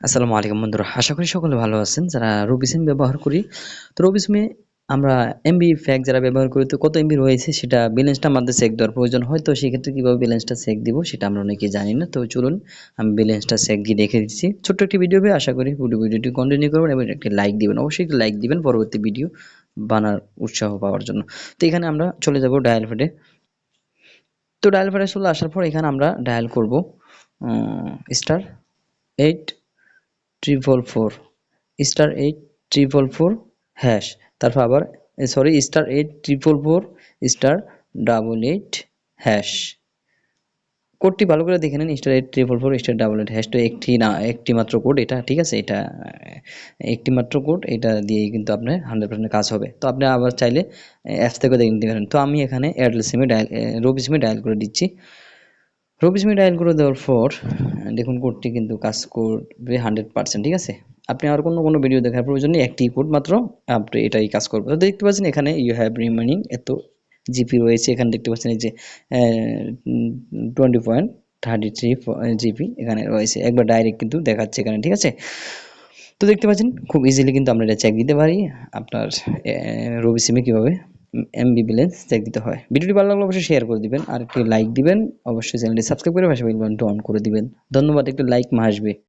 আসসালামু আলাইকুম বন্ধুরা, আশা করি সকলে ভালো আছেন। যারা রবি সিম ব্যবহার করি, তো রবি সিমে আমরা এমবি ফ্যাক যারা ব্যবহার করি, তো কত এমবি রয়েছে সেটা ব্যালেন্সটা আমাদের চেক দেওয়ার প্রয়োজন হয়। তো সেক্ষেত্রে কীভাবে ব্যালেন্সটা চেক দিব সেটা আমরা অনেকেই জানি না। তো চলুন, আমি ব্যালেন্সটা চেক দিয়ে দেখে দিচ্ছি। ছোট্ট একটি ভিডিও হবে, আশা করি পুরো ভিডিওটি কন্টিনিউ করবেন এবং একটি লাইক দিবেন। অবশ্যই একটি লাইক দিবেন, পরবর্তী ভিডিও বানার উৎসাহ পাওয়ার জন্য। তো এখানে আমরা চলে যাব ডায়াল ফেডে তো ডায়াল ফেডে চলে আসার পর এখানে আমরা ডায়াল করব star eight triple four star eight triple four hash তারপর আবার sorry star eight triple four star double eight hash কোডটি ভালো করে দেখে নেন star eight triple four star double eight hash তো একটি না, একটি মাত্র কোড এটা ঠিক আছে, এটা একটি মাত্র কোড এটা দিয়েই কিন্তু আপনার হান্ড্রেড পার্সেন্ট কাজ হবে। তো আপনি আবার চাইলে অ্যাপস থেকে দেখে নিতে পারেন। তো আমি এখানে এয়ারটেল সিমে ডায়াল রবি সিমে ডায়াল করে দিচ্ছি। রবি সিমে ডায়াল করে দেওয়ার পর, দেখুন কোডটি কিন্তু কাজ করবে হান্ড্রেড পার্সেন্ট ঠিক আছে? আপনি আর কোনো কোনো ভিডিও দেখার প্রয়োজন নেই, একটি কোড মাত্র আপনি এটাই কাজ করবে তো দেখতে পাচ্ছেন এখানে ইউ হ্যাভ রিমেনিং এত জিপি রয়েছে, এখানে দেখতে পাচ্ছেন এই যে twenty point thirty three GP এখানে রয়েছে। একবার ডাইরেক্ট কিন্তু দেখাচ্ছে এখানে, ঠিক আছে? তো দেখতে পাচ্ছেন, খুব ইজিলি কিন্তু আমরা এটা চেক দিতে পারি। আপনার রবি সিমে কীভাবে এমবি ব্যালেন্স চেক দিতে হয়। ভিডিওটি ভালো লাগলে অবশ্যই শেয়ার করে দিবেন। আর একটি লাইক দিবেন। অবশ্যই চ্যানেলটি সাবস্ক্রাইব করে পাশে বেল বাটনটি অন করে দিবেন। ধন্যবাদ, একটি লাইক মা আসবে